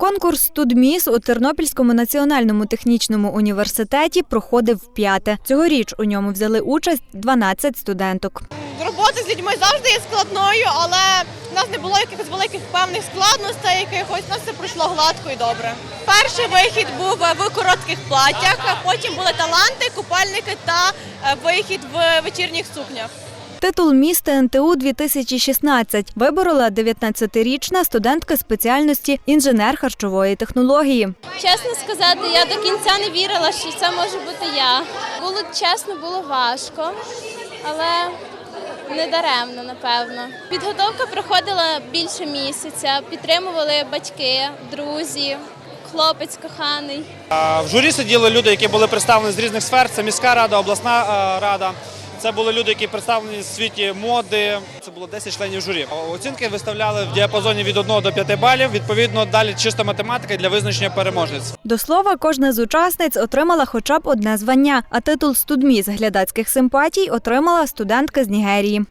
Конкурс «Студміс» у Тернопільському національному технічному університеті проходив вп'яте. Цьогоріч у ньому взяли участь 12 студенток. Робота з людьми завжди є складною, але в нас не було якихось великих певних складностей, якихось У нас все пройшло гладко і добре. Перший вихід був в коротких платтях, а потім були таланти, купальники та е, вихід в вечірніх сукнях. Титул міс ТНТУ 2016 виборола 19-річна студентка спеціальності інженер харчової технології. Чесно сказати, я до кінця не вірила, що це може бути я. Було чесно, було важко, але не даремно, напевно. Підготовка проходила більше місяця, підтримували батьки, друзі, хлопець коханий. В журі сиділи люди, які були представлені з різних сфер. Це міська рада, обласна рада. Це були люди, які представлені в світі моди. Це було 10 членів журі. Оцінки виставляли в діапазоні від 1 до 5 балів. Відповідно, далі чиста математика для визначення переможниць. До слова, кожна з учасниць отримала хоча б одне звання, а титул студмі з глядацьких симпатій отримала студентка з Нігерії.